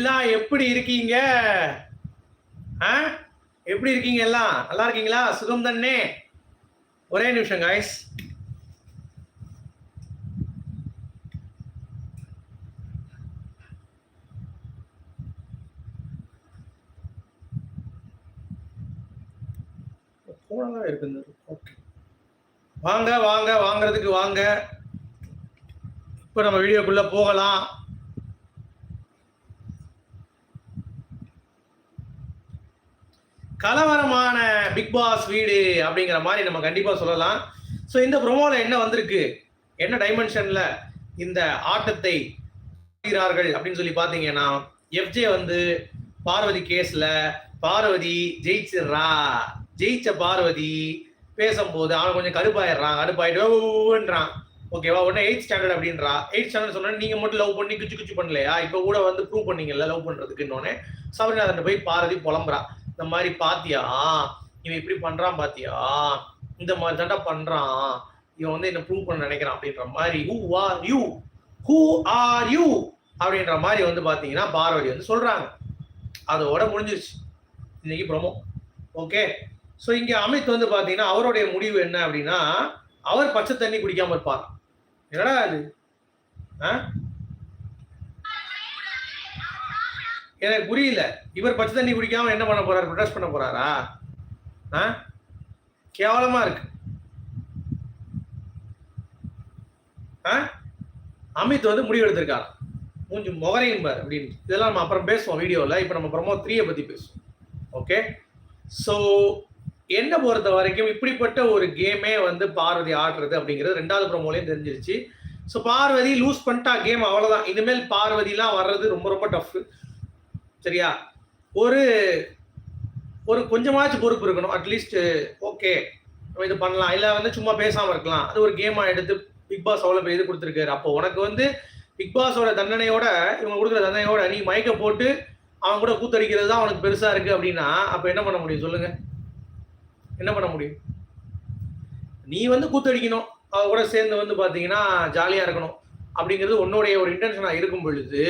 எல்லாம் எப்படி இருக்கீங்க? ஆ? எப்படி இருக்கீங்க எல்லாம்? நல்லா இருக்கீங்களா? சுகம் தானே? ஒரே நிமிஷம் காய்ஸ் போனதான் இருக்குது ஓகே வாங்க வாங்க வாங்குறதுக்கு வாங்க. இப்போ நம்ம வீடியோக்குள்ள போகலாம். கலவரமான பிக் பாஸ் வீடு அப்படிங்கிற மாதிரி நம்ம கண்டிப்பா சொல்லலாம். ஸோ இந்த ப்ரொமோல என்ன வந்திருக்கு? என்ன டைமென்ஷன்ல இந்த ஆட்டத்தை செய்கிறார்கள் அப்படின்னு சொல்லி பார்த்தீங்கன்னா எஃப்ஜே வந்து பார்வதி கேஸ்ல பார்வதி ஜெயிச்சிடுறா. ஜெயிச்ச பார்வதி பேசும்போது அவன் கொஞ்சம் கடுப்பாயிடுறான். கடுப்பாயிடுவான்றான் ஓகேவா உடனே எயிட் ஸ்டாண்டர்ட் அப்படின்றா. எயிட் ஸ்டாண்டர்ட் சொன்னா நீங்க மட்டும் லவ் பண்ணி குச்சி குச்சி பண்ணலையா? இப்போ கூட வந்து ப்ரூவ் பண்ணீங்கல்ல லவ் பண்றதுக்கு இன்னொன்னு சபரிநாதன் போய் பார்வதி புலம்புறா. இந்த மாதிரி பாத்தியா? இவன் இப்படி பண்றான் பாத்தியா? இந்த மாதிரி தாண்டா பண்றான். இவன் வந்து என்ன ப்ரூவ் பண்ண நினைக்கிறான் அப்படின்ற மாதிரி who are you who are you அப்படின்ற மாதிரி வந்து பாத்தீங்கன்னா பார்வதி வந்து சொல்றாங்க. அதோட முடிஞ்சிருச்சு. இன்னைக்கு ப்ரமோ ஓகே ஸோ இங்கே அமித் வந்து பார்த்தீங்கன்னா அவருடைய முடிவு என்ன அப்படின்னா அவர் பச்சை தண்ணி குடிக்காம இருப்பார் என்னடா அது ஆ? எனக்கு புரியல. இவர் பச்சை தண்ணி குடிக்காம என்ன பண்ண போறாரு? ப்ரொடெஸ்ட் பண்ண போறாரா? ஆ? கேவலமா இருக்கு. ஆ? அமித் வந்து முடிவு எடுத்திருக்காரு? மூஞ்சி முகரையும் பார் அப்படின்னு. இதெல்லாம் நம்ம அப்புறம் பேசுவோம் வீடியோவில் இப்போ நம்ம ப்ரமோ த்ரீயை பற்றி பேசுவோம். ஓகே ஸோ என்ன பொறுத்த வரைக்கும் இப்படிப்பட்ட ஒரு கேமே வந்து பார்வதி ஆடுறது அப்படிங்கிறது ரெண்டாவது ப்ரமோலையும் தெரிஞ்சிருச்சு. ஸோ பார்வதி லூஸ் பண்ணிட்டா கேம் அவ்வளோதான் இனிமேல் பார்வதிலாம் வர்றது ரொம்ப ரொம்ப டஃப் சரியா? ஒரு ஒரு கொஞ்சமாச்சும் பொறுப்பு இருக்கணும். அட்லீஸ்ட் ஓகே நம்ம இது பண்ணலாம். இல்லை வந்து சும்மா பேசாமல் இருக்கலாம். அது ஒரு கேமாக எடுத்து பிக் பாஸ் அவ்வளோ பேர் இது கொடுத்துருக்காரு. அப்போ உனக்கு வந்து பிக் பாஸோட தண்டனையோட இவங்க கொடுக்குற தண்டனையோட நீ மயக்க போட்டு அவன் கூட கூத்தடிக்கிறது தான் அவனுக்கு பெருசாக இருக்குது அப்படின்னா அப்போ என்ன பண்ண முடியும் சொல்லுங்கள் என்ன பண்ண முடியும்? நீ வந்து கூத்தடிக்கணும். அவ கூட சேர்ந்து வந்து பார்த்தீங்கன்னா ஜாலியாக இருக்கணும். அப்படிங்கிறது உன்னுடைய ஒரு இன்டென்ஷனாக இருக்கும் பொழுது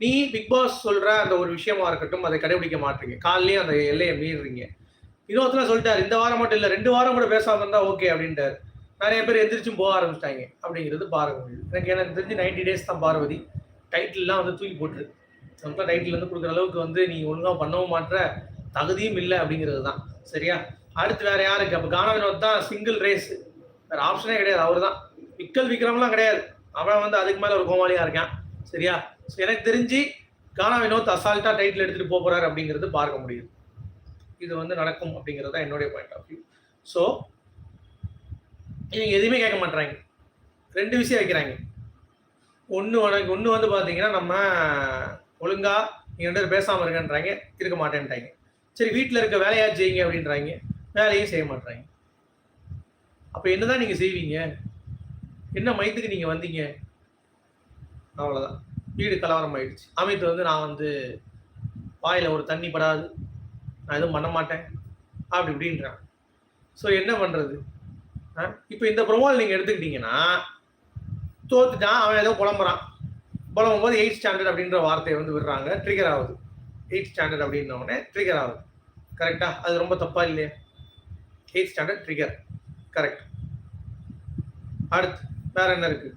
நீ பிக் பாஸ் சொல்ற அந்த ஒரு விஷயமா இருக்கட்டும் அதை கடைபிடிக்க மாட்டீங்க. காலையிலேயே அந்த எல்லையை மீறீங்க. இன்னொருத்தர சொல்லிட்டாரு இந்த வாரம் மட்டும் இல்லை ரெண்டு வாரம் கூட பேசாம இருந்தா ஓகே அப்படின்ட்டாரு. நிறைய பேர் எந்திரிச்சும் போக ஆரம்பிச்சிட்டாங்க. அப்படிங்கிறது பாருங்க எனக்கு எனக்கு தெரிஞ்சு நைன்டி டேஸ் தான் பார்வதி. டைட்டில்லாம் வந்து தூக்கி போட்டுரு. சொந்த டைட்டில் வந்து கொடுக்குற அளவுக்கு வந்து நீ ஒழுங்காக பண்ணவும் மாட்டுற தகுதியும் இல்லை அப்படிங்கிறது தான். சரியா? அடுத்து வேற யாருக்கு அப்போ கானா வினோத் தான் சிங்கிள் ரேஸ் வேற ஆப்ஷனே கிடையாது. அவர் தான் விக்கல் விக்ரம்லாம் கிடையாது. அவன் வந்து அதுக்கு மேலே ஒரு கோமாளியாக இருக்கான். சரியா? ஸோ எனக்கு தெரிஞ்சு கானா வினோத் அசால்ட்டாக டைட்டில் எடுத்துகிட்டு போக போறாரு அப்படிங்கிறது பார்க்க முடியுது இது வந்து நடக்கும் அப்படிங்கிறது தான் என்னுடைய பாயிண்ட் ஆஃப் வியூ ஸோ இவங்க எதுவுமே கேட்க மாட்டாங்க ரெண்டு விஷயம் வைக்கிறாங்க. ஒன்று உனக்கு ஒன்று வந்து பார்த்தீங்கன்னா நம்ம ஒழுங்காக நீங்கள் ரெண்டு பேர் பேசாமல் இருக்கன்றாங்க இருக்க மாட்டேன்ட்டாங்க. சரி வீட்டில் இருக்க வேலையா செய்யுங்க அப்படின்றாங்க. வேலையும் செய்ய மாட்டாங்க அப்போ என்னதான் நீங்கள் செய்வீங்க? என்ன மையத்துக்கு நீங்கள் வந்தீங்க? அவ்வளோதான் வீடு கலவரம் ஆயிடுச்சு அமித் வந்து நான் வந்து வாயில் ஒரு தண்ணி படாது. நான் எதுவும் பண்ண மாட்டேன். அப்படி இப்படின்றான் ஸோ என்ன பண்ணுறது இப்போ இந்த ப்ரொமோல் நீங்கள் எடுத்துக்கிட்டீங்கன்னா தோத்துட்டான் அவன் ஏதோ புலம்புறான். புலம்பும் போது எயிட் ஸ்டாண்டர்ட் அப்படின்ற வார்த்தையை வந்து விடுறாங்க. ட்ரிகர் ஆகுது. எயிட் ஸ்டாண்டர்ட் அப்படின்னோடனே ட்ரிகர் ஆகுது. கரெக்டா அது ரொம்ப தப்பா இல்லையா? எயிட் ஸ்டாண்டர்ட் ட்ரிகர் கரெக்ட் அடுத்து வேற என்ன இருக்குது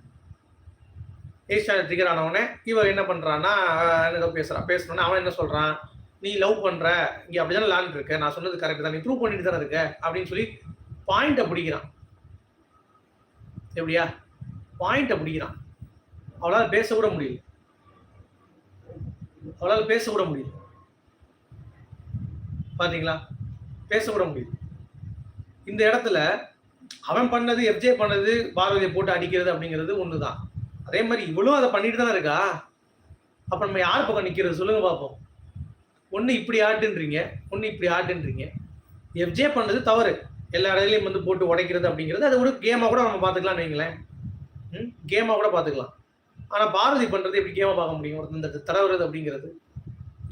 எயிட் ட்ரிகர் ஆனவொடனே இவன் என்ன பண்ணுறான்னா அஹ் ஏதோ பேசணும்னா அவன் என்ன சொல்கிறான் நீ லவ் பண்ற. இங்க அப்படிதானே லேண்ட் இருக்க. நான் சொன்னது கரெக்ட் தான். நீ ப்ரூவ் பண்ணிட்டு தானே இருக்க. அப்படின்னு சொல்லி பாயிண்ட்டை பிடிக்கிறான். எப்படியா? பாயிண்ட்டை பிடிக்கிறான். அவளால் பேச கூட முடியல. அவளால் பேச கூட முடியல. பாத்தீங்களா? பேச கூட முடியுது இந்த இடத்துல அவன் பண்ணது எஃப்ஜே பண்ணது பார்வதியை போட்டு அடிக்கிறது அப்படிங்கிறது ஒண்ணுதான். அதே மாதிரி இவ்வளோ அதை பண்ணிட்டு தானே இருக்கா? அப்போ நம்ம யார் பக்கம் நிற்கிறது சொல்லுங்க பார்ப்போம் ஒன்று இப்படி ஆட்டுன்றீங்க ஒன்று இப்படி ஆட்டுன்றீங்க. எஃப்ஜே பண்ணது தவறு. எல்லா இடத்துலையும் வந்து போட்டு உடைக்கிறது அப்படிங்கிறது அது ஒரு கேமாக கூட நம்ம பார்த்துக்கலாம்னு வைங்களேன். ம் கேமாக கூட பார்த்துக்கலாம். ஆனால் பாரதி பண்ணுறது எப்படி கேமாக பார்க்க முடியும்? ஒருத்தன் இந்த தடவுறது அப்படிங்கிறது.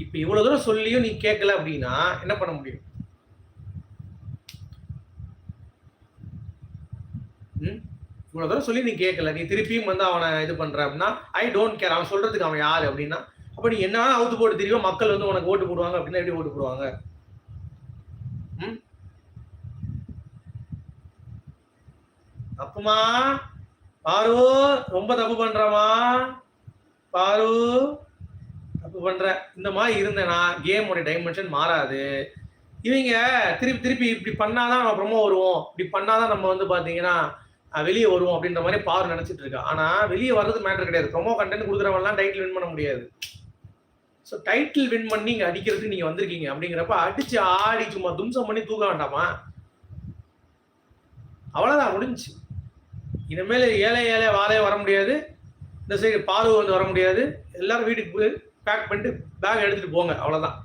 இப்போ இவ்வளோ தூரம் சொல்லியும் நீ கேட்கல அப்படின்னா என்ன பண்ண முடியும்? ம்? இவ்வளோ தூரம் சொல்லி நீ கேட்கல நீ திருப்பியும் வந்து அவனை இது பண்ற அப்படின்னா ஐ டோன்ட் கேர் அவன் சொல்றதுக்கு அவன் யாரு அப்படின்னா அப்ப நீ என்ன அவுத்து போட்டு தெரியும் மக்கள் வந்து உனக்கு ஓட்டு போடுவாங்க அப்படின்னா எப்படி ஓட்டு போடுவாங்க? ம்? தப்புமா? பாரு ரொம்ப தப்பு பண்றமா? பாரு தப்பு பண்ற. இந்த மாதிரி இருந்தேனா கேமோட டைமென்ஷன் மாறாது. இவங்க திருப்பி திருப்பி இப்படி பண்ணாதான் நம்ம ப்ரொமோ வருவோம். இப்படி பண்ணாதான் நம்ம வந்து பாத்தீங்கன்னா வெளியே வருவோம் அப்படின்ற மாதிரி பார் நினைச்சிட்டு இருக்கா. ஆனா வெளியே வர்றது மேட்டர் கிடையாது. ப்ரொமோ கண்டென்ட் கொடுக்குறவங்கலாம் டைட்டில் வின் பண்ண முடியாது. ஸோ டைட்டில் வின் பண்ணி நீங்க அடிக்கிறதுக்கு நீங்க வந்திருக்கீங்க. அப்படிங்கிறப்ப அடிச்சு ஆடி சும்மா தும்சம் பண்ணி தூக்க வேண்டாமா? அவ்வளவுதான் முடிஞ்சு இனிமேல் ஏழை ஏழை வாழையே வர முடியாது. இந்த சைடு பாரு வந்து வர முடியாது. எல்லாரும் வீட்டுக்கு போய் பேக் பண்ணிட்டு பேக் எடுத்துட்டு போங்க. அவ்வளவுதான்.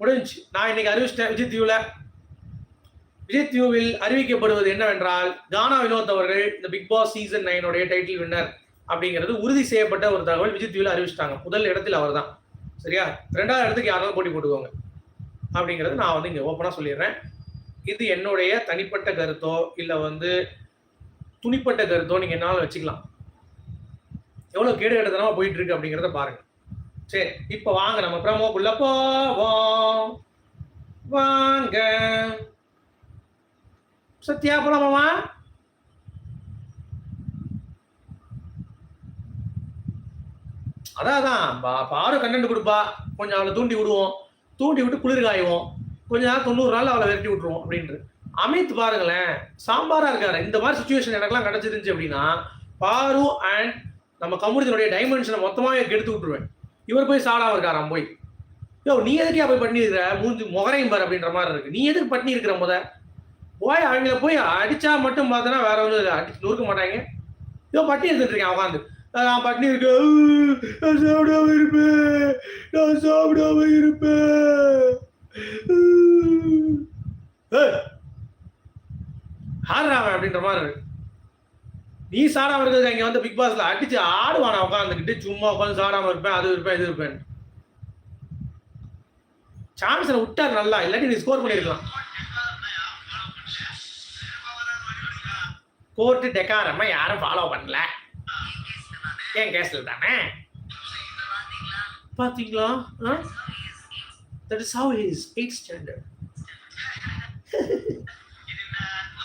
முடிஞ்சுச்சு. நான் இன்னைக்கு அறிவிச்சிட்டேன். விஜய் தீவில் விஜய் டிவியில் அறிவிக்கப்படுவது என்னவென்றால் கானா வினோத் அவர்கள் இந்த பிக் பாஸ் சீசன் நைனுடைய டைட்டில் வின்னர் அப்படிங்கிறது உறுதி செய்யப்பட்ட ஒரு தகவல் விஜய் டிவியில் அறிவிச்சிட்டாங்க. முதல் இடத்தில் அவர் தான் சரியா? ரெண்டாவது இடத்துக்கு யாராவது போட்டி போட்டுக்கோங்க. அப்படிங்கிறது நான் வந்து இங்கே ஓப்பனாக சொல்லிடுறேன். இது என்னுடைய தனிப்பட்ட கருத்தோ இல்லை வந்து துணிப்பட்ட கருத்தோ நீங்கள் என்னாலும் வச்சுக்கலாம். எவ்வளோ கேடு கெடுத்தனமா போயிட்டு இருக்கு அப்படிங்கிறத பாருங்க. சரி இப்போ வாங்க நம்ம ப்ரமோக்குள்ள போவோம். வாங்க. சத்யா போலாமாமா அதான் அதான். பா- பாரு கண்டென்ட் கொடுப்பா. கொஞ்சம் அவளை தூண்டி விடுவோம். தூண்டி விட்டு குளிர் காயுவோம். கொஞ்ச நாள் தொண்ணூறு நாள் அவளை விரட்டி விட்டுருவோம் அப்படின்ட்டு அமித் பாருங்களேன். சாம்பாரா இருக்காரு. இந்த மாதிரி சுச்சுவேஷன் எனக்குலாம் கிடைச்சிருந்துச்சு அப்படின்னா பாரு அண்ட் நம்ம கமுடிதனுடைய டைமென்ஷனை மொத்தமாக கெடுத்து விட்டுருவேன். இவர் போய் சாடாம இருக்காராம் போய். யோ நீ எதுக்கே போய் பண்ணி இருக்கிற மூஞ்சி முகரையும் பாரு அப்படின்ற மாதிரி இருக்கு. நீ எதுக்கு பண்ணி இருக்கிற முத? போய் அவங்கள போய் அடிச்சா மட்டும் பார்த்தனா வேற ஒன்றும் இல்லை. அடிச்சு நொறுக்க மாட்டாங்க. ஏதோ பட்டி எடுத்துட்டு இருக்கேன் உட்காந்து நான் பட்டினி இருக்கு. நான் சாப்பிடாம இருப்பேன். நான் சாப்பிடாம இருப்பேன். ஆடுறாங்க அப்படின்ற மாதிரி இருக்கு. நீ சாடாம இருக்கிறது இங்க வந்து பிக் பாஸ்ல அடிச்சு ஆடுவானா உட்காந்துக்கிட்டு சும்மா உட்காந்து சாடாம இருப்பேன் அது இருப்பேன் இது இருப்பேன். சான்ஸ் விட்டார் நல்லா இல்லாட்டி நீ ஸ்கோர் பண்ணிருக்கலாம். கோர்ட்டு டெக்காரம் யாரும் ஃபாலோ பண்ணல. ஏன் கேஸ்ல தானே? பாத்தீங்களா? That is how is eight standard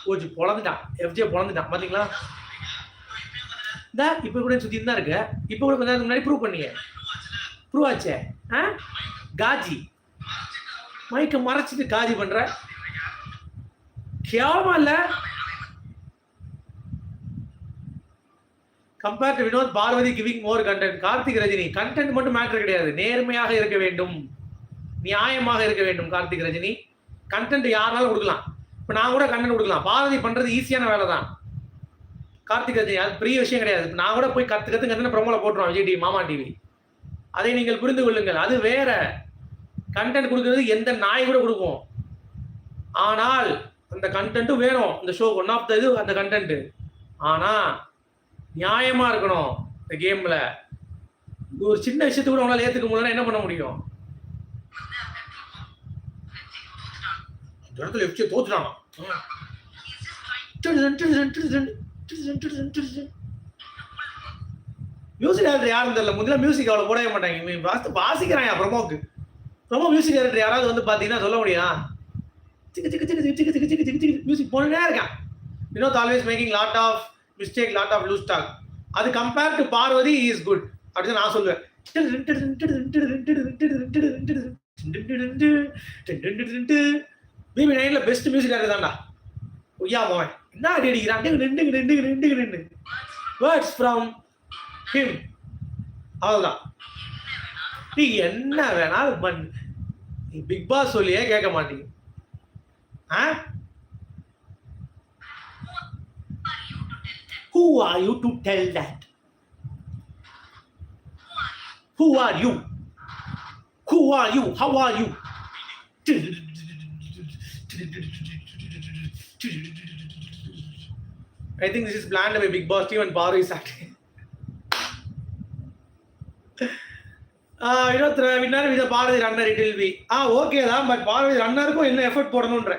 கொஞ்சம் பொழந்துட்டான். எஃப்ஜே பொழந்துட்டான். பாத்தீங்களா? இந்த இப்போ கூட சுத்தி தான் இருக்கு. இப்போ கூட கொஞ்ச முன்னாடி ப்ரூவ் பண்ணீங்க ப்ரூவ் ஆச்சே? ஆ? காஜி. மைக்கை மறைச்சிட்டு காஜி பண்ற. கேவலமா இல்லை? Compare to Vinod Parvathi giving more content Karthik Rajini content மட்டும் மேட்டர் கிடையாது. நேர்மையாக இருக்க வேண்டும். நியாயமாக இருக்க வேண்டும் கார்த்திக் ரஜினி கண்டென்ட் யாருனாலும் கொடுக்கலாம். இப்போ நான் கூட கண்டென்ட் கொடுக்கலாம். பார்வதி பண்ணுறது ஈஸியான வேலை தான் கார்த்திக் ரஜினி அது பெரிய விஷயம் கிடையாது. நான் கூட போய் கற்று கற்று கத்துன்னு ப்ரோமோல போட்டுருவோம் விஜய் டிவி மாமா டிவி அதை நீங்கள் புரிந்து கொள்ளுங்கள். அது வேற. கண்டென்ட் கொடுக்கறது எந்த நாய் கூட கொடுக்கும். ஆனால் அந்த கண்டென்ட்டும் வேணும். இந்த ஷோ ஒன் ஆஃப் த இது அந்த கண்டென்ட் ஆனால் நியாயமா இருக்கணும் இந்த கேம்ல ஒரு சின்ன விஷயத்தை கூட உங்களால ஏத்துக்க முடியலன்னா என்ன பண்ண முடியும் இடத்துல எஃப்சி தோத்துட்டாங்க மியூசிக் டைரக்டர் யாரும் தெரியல முதல்ல மியூசிக் அவ்வளோ போடவே மாட்டாங்க வாசி- வாசிக்கிறான் ப்ரமோக்கு ப்ரமோ மியூசிக் டைரக்டர் யாராவது வந்து பார்த்தீங்கன்னா சொல்ல முடியும் சிக்கு சிக்கு சிக்கு சிக்கு சிக்கு சிக்கு சிக்கு சிக்கு மியூசிக் போனே இருக்கான் Vinod always making lot of mistake lot of loose talk அது compare to Parvathi is good அப்படின்னு நான் சொல்லுவேன். பிபி நைன்ல பெஸ்ட் மியூசிக் டைரக்டர் தான்டா. ஐயா மோவன் என்ன அடி அடிக்கிறான்? நின்று நின்று நின்று நின்று வேர்ட்ஸ் ஃப்ரம் ஹிம் அவ்வளோதான் நீ என்ன வேணாலும் பண்ணு. நீ பிக் பாஸ் சொல்லியே கேட்க மாட்டீங்க ஆ? Who are you to tell that? Who are you? Who are you? How are you? I think this is planned by Big Boss team and Paru is acting. இருபத்தி வின்னர் வித Bharathi runner it will be ah okay தான் but Bharathi ரன்னருக்கும் என்ன effort போடணுன்ற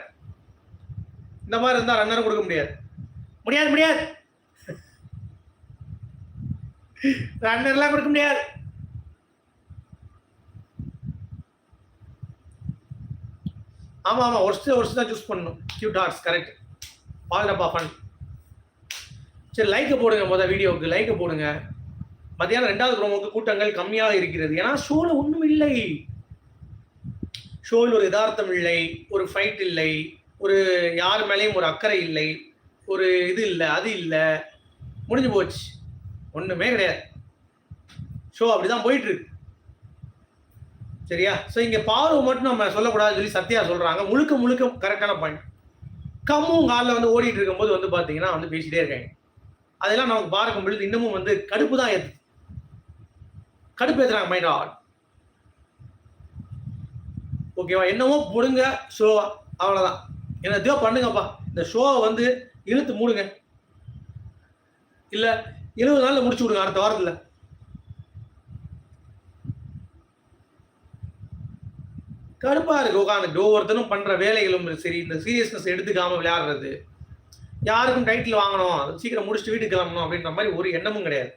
இந்த மாதிரி இருந்தால் runner கொடுக்க முடியாது முடியாது முடியாது ரன்னர்லாம் கொடுக்க முடியாது. ஆமாம் ஆமாம் ஒர்ஸ்ட்டு ஒர்ஸ்ட் தான் சூஸ் பண்ணணும். கியூட் ஹார்ட்ஸ் கரெக்ட் பாதுகாப்பா அப்பா ஃபன் சரி லைக்கை போடுங்க மொதல் வீடியோவுக்கு. லைக்கை போடுங்க. மத்தியானம் ரெண்டாவது குரோமுக்கு கூட்டங்கள் கம்மியாக இருக்கிறது. ஏன்னா ஷோவில் ஒன்றும் இல்லை. ஷோவில் ஒரு யதார்த்தம் இல்லை. ஒரு ஃபைட் இல்லை. ஒரு யார் மேலேயும் ஒரு அக்கறை இல்லை. ஒரு இது இல்லை அது இல்லை. முடிஞ்சு போச்சு. ஒன்றுமே கிடையாது. ஷோ அப்படிதான் போயிட்டு இருக்கு சரியா? ஸோ இங்கே பார்வை மட்டும் நம்ம சொல்லக்கூடாதுன்னு சொல்லி சத்யா சொல்கிறாங்க முழுக்க முழுக்க கரெக்டான பாயிண்ட் கம்மும் காலில் வந்து ஓடிட்டு இருக்கும்போது வந்து பார்த்தீங்கன்னா வந்து பேசிட்டே இருக்காங்க. அதெல்லாம் நமக்கு பார்க்கும் பொழுது இன்னமும் வந்து கடுப்பு தான் ஏற்று கடுப்பு ஏற்றுறாங்க மைண்ட் ஆட் ஓகேவா என்னமோ போடுங்க ஷோ அவ்வளோதான் என்ன இதோ பண்ணுங்கப்பா. இந்த ஷோவை வந்து இழுத்து மூடுங்க. இல்லை எழுபது நாளில் முடிச்சு விடுங்க அடுத்த வாரத்தில். கடுப்பா இருக்கு உட்காந்துட்டு ஒவ்வொருத்தரும் பண்ற வேலைகளும் சரி இந்த சீரியஸ்னஸ் எடுத்துக்காம விளையாடுறது. யாருக்கும் டைட்டில் வாங்கணும் அது சீக்கிரம் முடிச்சுட்டு வீட்டுக்கு கிளம்பணும் அப்படின்ற மாதிரி ஒரு எண்ணமும் கிடையாது.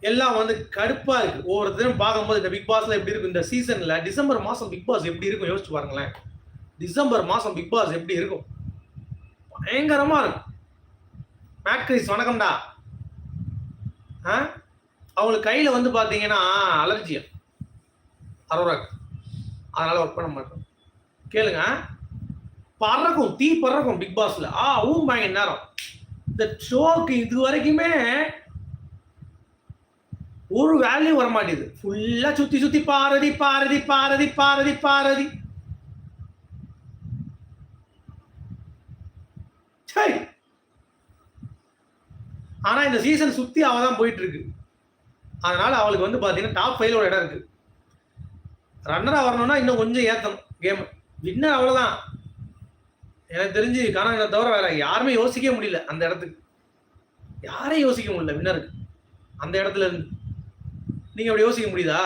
எல்லாம் வந்து கடுப்பா இருக்கு. ஒவ்வொருத்தரும் பார்க்கும்போது இந்த பிக் பாஸ்ல எப்படி இருக்கும் இந்த சீசன்ல டிசம்பர் மாசம் பிக் பாஸ் எப்படி இருக்கும் யோசிச்சு பாருங்களேன். டிசம்பர் மாசம் பிக் பாஸ் எப்படி இருக்கும்? பயங்கரமா இருக்கும். மேட் வணக்கம்டா. ஆ? அவங்களுக்கு கையில் வந்து பார்த்தீங்கன்னா அலர்ஜியம் அரோராக் அதனால் ஒர்க் பண்ண மாட்டோம். கேளுங்க பறக்கும் தீ பறக்கும் பிக் பாஸில் ஆ ஊம் பாங்க நேரம் இந்த ஷோக்கு இது வரைக்குமே ஒரு வேல்யூ வர மாட்டேது ஃபுல்லா சுத்தி சுத்தி பாரதி பாரதி பாரதி பாரதி பாரதி. சரி. ஆனால் இந்த சீசன் சுற்றி அவள் தான் போயிட்டு இருக்கு அவளுக்கு வந்து பார்த்தீங்கன்னா டாப் ஃபைவ்ல இடம் இருக்கு. ரன்னராக வரணும்னா இன்னும் கொஞ்சம் ஏற்றணும் கேம் வின்னர் அவ்வளோதான் எனக்கு தெரிஞ்சு காணாங்க தவிர வேற யாருமே யோசிக்கவே முடியல அந்த இடத்துக்கு. யாரையும் யோசிக்க முடியல வின்னருக்கு அந்த இடத்துல இருந்து. நீங்கள் அப்படி யோசிக்க முடியுதா?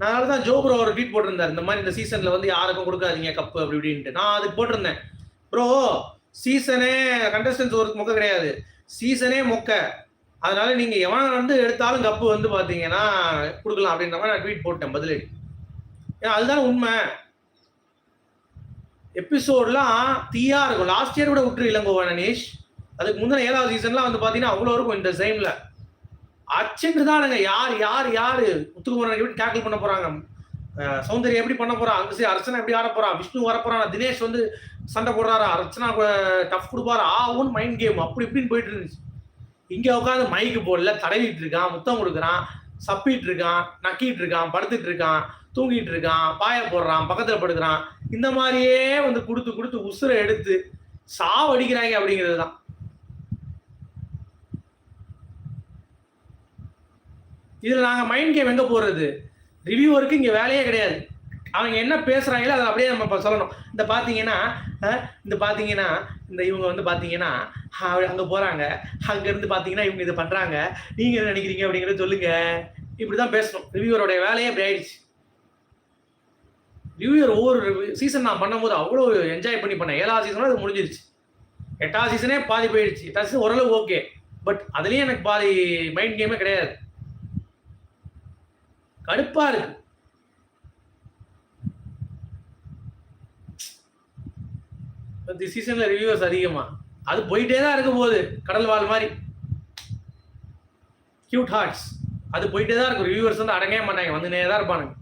நான் தான் ஜோபுரோ ஒரு ட்வீட் போட்டிருந்தார். இந்த மாதிரி இந்த சீசனில் வந்து யாருக்கும் கொடுக்காதீங்க கப்பு அப்படி இப்படின்ட்டு. நான் அதுக்கு போட்டிருந்தேன். ப்ரோ சீசனே கண்டஸ்டன்ஸ் ஒரு மொக்க கிடையாது. சீசனே மொக்க. அதனால நீங்க எவன் வந்து எடுத்தாலும் கப்பு வந்து பாத்தீங்கன்னா கொடுக்கலாம் அப்படின்ற மாதிரி நான் ட்வீட் போட்டேன் பதிலடி. ஏன்னா அதுதான் உண்மை. எபிசோட்லாம் தீயா இருக்கும். லாஸ்ட் இயர் கூட விட்டுரு இளங்கோவா நனேஷ் அதுக்கு முந்தின ஏழாவது சீசன்லாம் வந்து பாத்தீங்கன்னா அவ்வளோ இருக்கும் இந்த டைம்ல அச்சென்று தானுங்க யார் யார் யாரு? முத்துக்குமரன் எப்படி டேக்கிள் பண்ண போறாங்க? சௌந்தர்யா எப்படி பண்ண போறா? அங்கே சரி அர்ச்சனா எப்படி ஆட போறா? விஷ்ணு வர போறான்? தினேஷ் வந்து சண்டை போடுறாரா? அர்ச்சனா டஃப் கொடுப்பாரா? ஆ மைண்ட் கேம் அப்படி இப்படின்னு போயிட்டு இருந்துச்சு. இங்கே உட்காந்து மைக்கு போடல தடவிட்டு இருக்கான் முத்தம் கொடுக்குறான் சப்பிட்டு இருக்கான் நக்கிட்டு இருக்கான் படுத்துட்டு இருக்கான் தூங்கிட்டு இருக்கான் பாய போடுறான் பக்கத்தில் படுக்கிறான். இந்த மாதிரியே வந்து கொடுத்து கொடுத்து உசுரை எடுத்து சாவடிக்கிறாங்க அப்படிங்கிறது தான். இதில் நாங்கள் மைண்ட் கேம் எங்கே போடுறது ரிவ்யூவருக்கு இங்கே வேலையே கிடையாது. அவங்க என்ன பேசுறாங்களோ அதை அப்படியே நம்ம இப்போ சொல்லணும். இந்த பார்த்தீங்கன்னா இந்த பார்த்தீங்கன்னா இந்த இவங்க வந்து பார்த்தீங்கன்னா அங்கே போகிறாங்க அங்கேருந்து பார்த்தீங்கன்னா இவங்க இது பண்ணுறாங்க நீங்கள் என்ன நினைக்கிறீங்க அப்படிங்கறத சொல்லுங்க. இப்படிதான் பேசணும். ரிவ்யூவருடைய வேலையே இப்படி ஆயிடுச்சு. ரிவ்யூவர் ஒவ்வொரு சீசன் நான் பண்ணும்போது அவ்வளோ என்ஜாய் பண்ணி பண்ணேன். ஏழாவது சீசனோட அது முடிஞ்சிருச்சு. எட்டாவது சீசனே பாதி போயிடுச்சு. எட்டாவது சீசன் ஓரளவு ஓகே பட் அதுலேயும் எனக்கு பாதி மைண்ட் கேமே கிடையாது. கடுப்பாக இருக்குது இந்த சீசன்ல ரிவ்யூஸ் அதிகமா. அது போயிட்டே தான் இருக்க போகுது கடல் வாழ் மாதிரி. கியூட் ஹார்ட்ஸ் அது போயிட்டே தான் இருக்கும். ரிவ்யூவர்ஸ் வந்து அடங்கவே மாட்டாங்க வந்துனே தான் இருப்பானுங்க.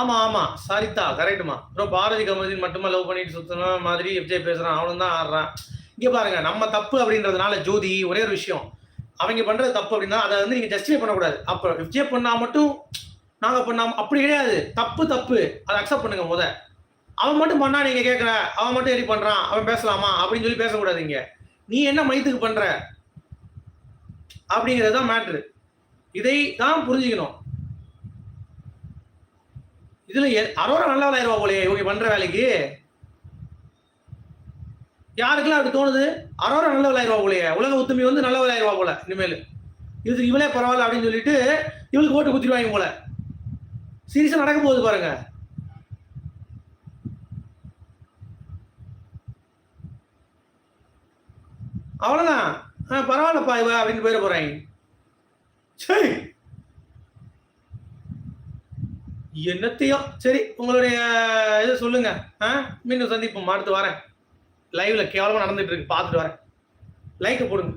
ஆமா ஆமா. சரிதா கரெக்டுமா அப்புறம் பாரதி கமருதீன் மட்டுமா லவ் பண்ணிட்டு சுத்தின மாதிரி எஃப்ஜே பேசுறான். அவனும் தான் ஆடுறான். இங்க பாருங்க நம்ம தப்பு அப்படின்றதுனால ஜோதி ஒரே ஒரு விஷயம். அவங்க பண்றது தப்பு அப்படின்னா அதை வந்து நீங்க ஜஸ்டிஃபை பண்ணக்கூடாது. அப்போ எஃப்ஜே பண்ணா மட்டும் நாங்க பண்ணாம அப்படி கிடையாது. தப்பு தப்பு. அதை அக்செப்ட் பண்ணுங்க முத. அவன் மட்டும் பண்ணா நீங்க கேட்கல அவன் மட்டும் எப்படி பண்றான் அவன் பேசலாமா? அப்படின்னு சொல்லி பேசக்கூடாதீங்க. நீ என்ன மைத்துக்கு பண்ற? அப்படிங்கிறது தான் மேட்ரு இதை தான் புரிஞ்சுக்கணும். இதுல எ- அரோரா நல்லா ஆயிரம் போலயே இவங்க பண்ற வேலைக்கு. யாருக்கெல்லாம் அப்படி தோணுது? அரோரா நல்ல ஆயிரம் போலயே. உலக உத்துமை வந்து நல்ல ஆயிரம் போல இனிமேல். இது இவளே பரவாயில்ல அப்படின்னு சொல்லிட்டு இவளுக்கு ஓட்டு குத்திடுவாங்க போல. சீரியஸாக நடக்க போகுது பாருங்க. அவ்வளோதான் ஆ பரவாயில்லப்பா இவ அப்படின்னு போயிட போறாங்க. சரி என்னத்தையும் சரி உங்களுடைய இதை சொல்லுங்க. ஆ மீண்டும் சந்திப்போம். அடுத்து வரேன். லைவ்ல கேவலமாக நடந்துட்டு இருக்கு. பார்த்துட்டு வரேன். லைக்கை போடுங்க.